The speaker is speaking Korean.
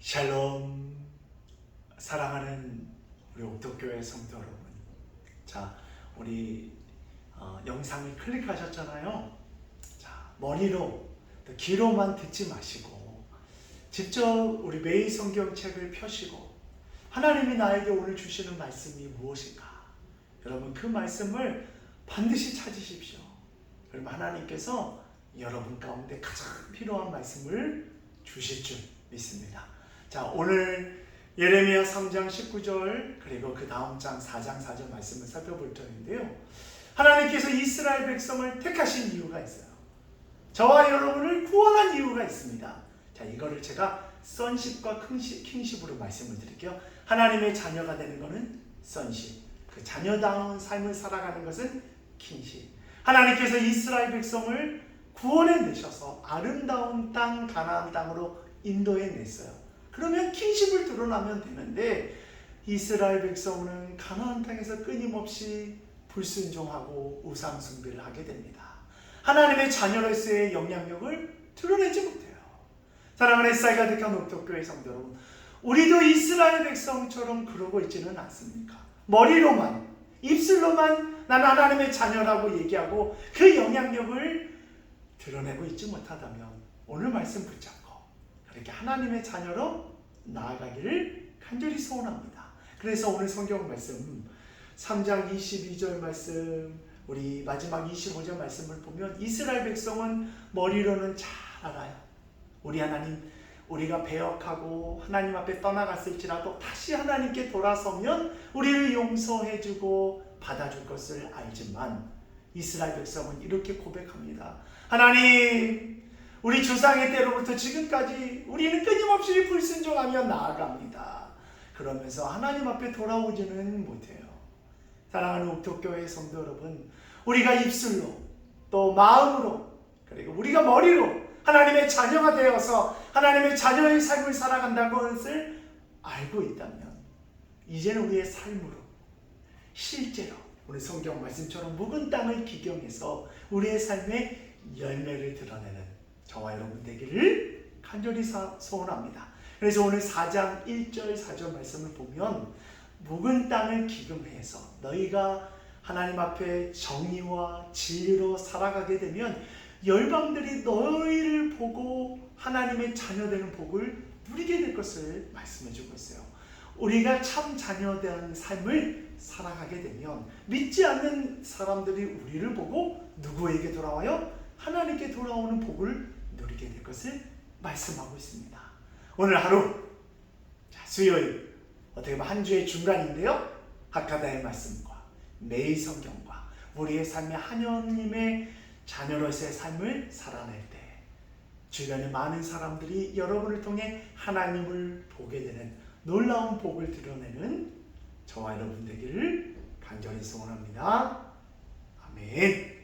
샬롬. 사랑하는 우리 옥도교회 성도 여러분. 자 우리 어, 영상을 클릭하셨잖아요. 자 머리로 또 귀로만 듣지 마시고 직접 우리 매일 성경책을 펴시고 하나님이 나에게 오늘 주시는 말씀이 무엇인가 여러분 그 말씀을 반드시 찾으십시오. 그럼 하나님께서 여러분 가운데 가장 필요한 말씀을 주실 줄 믿습니다. 자, 오늘 예레미야 3장 19절 그리고 그 다음 장 4장 4절 말씀을 살펴볼 터인데요. 하나님께서 이스라엘 백성을 택하신 이유가 있어요. 저와 여러분을 구원한 이유가 있습니다. 자, 이거를 제가 선십과 킹십, 킹십으로 말씀을 드릴게요. 하나님의 자녀가 되는 것은 선십, 그 자녀다운 삶을 살아가는 것은 킹십. 하나님께서 이스라엘 백성을 구원해 내셔서 아름다운 땅 가나안 땅으로 인도해 냈어요. 그러면 킹십을 드러나면 되는데 이스라엘 백성은 가나안 땅에서 끊임없이 불순종하고 우상 숭배를 하게 됩니다. 하나님의 자녀로서의 영향력을 드러내지 못해요. 사랑하는 햇살 가득한 옥토교회 성도 여러분, 우리도 이스라엘 백성처럼 그러고 있지는 않습니까? 머리로만, 입술로만 난 하나님의 자녀라고 얘기하고 그 영향력을 드러내고 있지 못하다면 오늘 말씀 붙잡고 그렇게 하나님의 자녀로 나아가기를 간절히 소원합니다. 그래서 오늘 성경 말씀 3장 22절 말씀 우리 마지막 25절 말씀을 보면 이스라엘 백성은 머리로는 잘 알아요. 우리 하나님 우리가 배역하고 하나님 앞에 떠나갔을지라도 다시 하나님께 돌아서면 우리를 용서해주고 받아줄 것을 알지만 이스라엘 백성은 이렇게 고백합니다. 하나님, 우리 조상의 때로부터 지금까지 우리는 끊임없이 불순종하며 나아갑니다. 그러면서 하나님 앞에 돌아오지는 못해요. 사랑하는 옥토교회 성도 여러분, 우리가 입술로 또 마음으로 그리고 우리가 머리로 하나님의 자녀가 되어서 하나님의 자녀의 삶을 살아간다는 것을 알고 있다면 이제는 우리의 삶으로 실제로 오늘 성경 말씀처럼 묵은 땅을 기경해서 우리의 삶에 열매를 드러내는 저와 여러분 되기를 간절히 사- 소원합니다. 그래서 오늘 4장 1절 4절 말씀을 보면 묵은 땅을 기금해서 너희가 하나님 앞에 정의와 진리로 살아가게 되면 열방들이 너희를 보고 하나님의 자녀 되는 복을 누리게 될 것을 말씀해 주고 있어요. 우리가 참 자녀된 삶을 살아가게 되면 믿지 않는 사람들이 우리를 보고 누구에게 돌아와요? 하나님께 돌아오는 복을 누리게 될 것을 말씀하고 있습니다. 오늘 하루 자, 수요일 어떻게 보면 한 주의 중간인데요. 하카다의 말씀과 매일 성경과 우리의 삶의 하나님의 자녀로서의 삶을 살아낼 때 주변의 많은 사람들이 여러분을 통해 하나님을 보게 되는 놀라운 복을 드러내는 저와 여러분 되기를 간절히 소원합니다. 아멘.